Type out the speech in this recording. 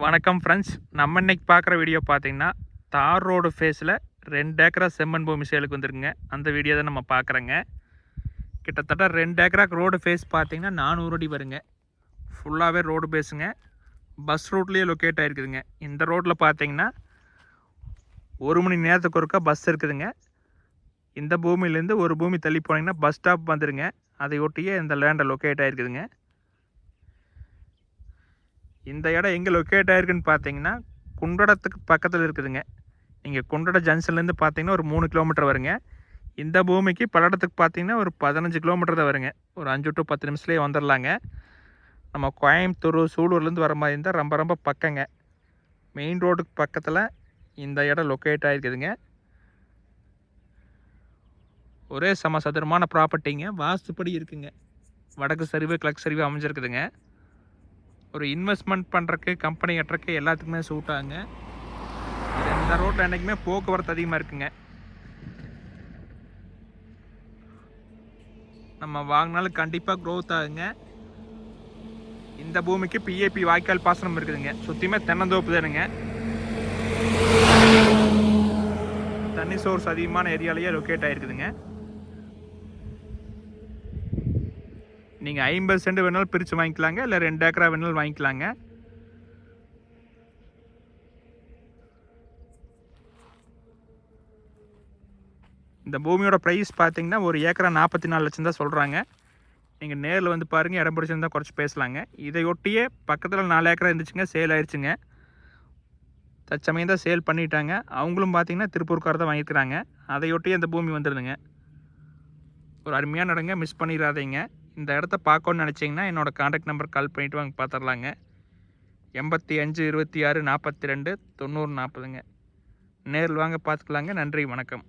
வணக்கம் ஃப்ரெண்ட்ஸ் நம்ம இன்னைக்கு பார்க்குற வீடியோ பார்த்தீங்கன்னா தார் ரோடு ஃபேஸில் ரெண்டு ஏக்கரா செம்மண் பூமி சேலுக்கு வந்துருக்குங்க. அந்த வீடியோ தான் நம்ம பார்க்குறோங்க. கிட்டத்தட்ட ரெண்டு ஏக்கராக்கு ரோடு ஃபேஸ் பார்த்தீங்கன்னா நானூறு அடி வருங்க. ஃபுல்லாகவே ரோடு பேஸுங்க பஸ் ரூட்லேயே லொக்கேட் ஆகிருக்குதுங்க இந்த ரோட்டில் பார்த்தீங்கன்னா ஒரு மணி நேரத்துக்கு ஒருக்கா பஸ் இருக்குதுங்க. இந்த பூமியிலேருந்து ஒரு பூமி தள்ளி போனீங்கன்னா பஸ் ஸ்டாப் வந்துடுங்க அதை ஒட்டியே இந்த லேண்டை லொக்கேட் ஆகிருக்குதுங்க இந்த இடம் எங்கே லொக்கேட் ஆயிருக்குன்னு பார்த்தீங்கன்னா குண்டடத்துக்கு பக்கத்தில் இருக்குதுங்க. நீங்கள் குண்டட ஜங்ஷன்லேருந்து பார்த்தீங்கன்னா ஒரு மூணு கிலோமீட்டர் வருங்க. இந்த பூமிக்கு பல்லடத்துக்கு பார்த்தீங்கன்னா ஒரு பதினஞ்சு கிலோமீட்டர் தான் வருங்க. ஒரு அஞ்சு டு பத்து நிமிஷத்துலேயே வந்துடலாங்க நம்ம கோயம்புத்தூர் சூலூர்லேருந்து வர மாதிரி இருந்தால் ரொம்ப ரொம்ப பக்கங்க. மெயின் ரோடுக்கு பக்கத்தில் இந்த இடம் லொக்கேட் ஆகிருக்குதுங்க ஒரே சம சதுரமான ப்ராப்பர்ட்டிங்க வாஸ்துப்படி இருக்குங்க. வடக்கு சரிவு கிழக்கு சரிவு அமைஞ்சிருக்குதுங்க. ஒரு இன்வெஸ்ட்மெண்ட் பண்ணுறக்கு கம்பெனி கட்டுறக்கு எல்லாத்துக்குமே சூட் ஆகுங்க. இந்த ரோட்டில் என்றைக்குமே போக்குவரத்து அதிகமாக இருக்குங்க. நம்ம வாங்கினாலும் கண்டிப்பாக க்ரோத் ஆகுங்க. இந்த பூமிக்கு பிஏபி வாய்க்கால் பாசனம் இருக்குதுங்க. சுற்றியுமே தென்னந்தோப்பு தானுங்க. தண்ணி சோர்ஸ் அதிகமான ஏரியாலேயே லொக்கேட் ஆகிருக்குதுங்க நீங்கள் ஐம்பது சென்ட் வேணாலும் பிரித்து வாங்கிக்கலாங்க இல்லை ரெண்டு ஏக்கரா வேணாலும் வாங்கிக்கலாங்க. இந்த பூமியோட ப்ரைஸ் பார்த்தீங்கன்னா ஒரு ஏக்கரா நாற்பத்தி நாலு லட்சம் தான் சொல்கிறாங்க நீங்கள் நேரில் வந்து பாருங்கள் இடம் பிடிச்சிருந்தா குறைச்சி பேசலாங்க. இதையொட்டியே பக்கத்தில் நாலு ஏக்கரா இருந்துச்சுங்க சேல் ஆயிடுச்சுங்க தற்சமயம் தான் சேல் பண்ணிட்டாங்க. அவங்களும் பார்த்தீங்கன்னா திருப்பூர்கார் தான் வாங்கியிருக்கிறாங்க. அதையொட்டியே அந்த பூமி வந்துடுதுங்க ஒரு அருமையான இடங்க மிஸ் பண்ணிடாதீங்க. இந்த இடத்த பார்க்கணுன்னு நினச்சிங்கன்னா என்னோடய காண்டாக்ட் நம்பர் கால் பண்ணிவிட்டு வாங்க பார்த்துடலாங்க எண்பத்தி அஞ்சு இருபத்தி ஆறு நாற்பத்தி ரெண்டு தொண்ணூறு நாற்பதுங்க. நேரில் வாங்க பார்த்துக்கலாங்க நன்றி வணக்கம்.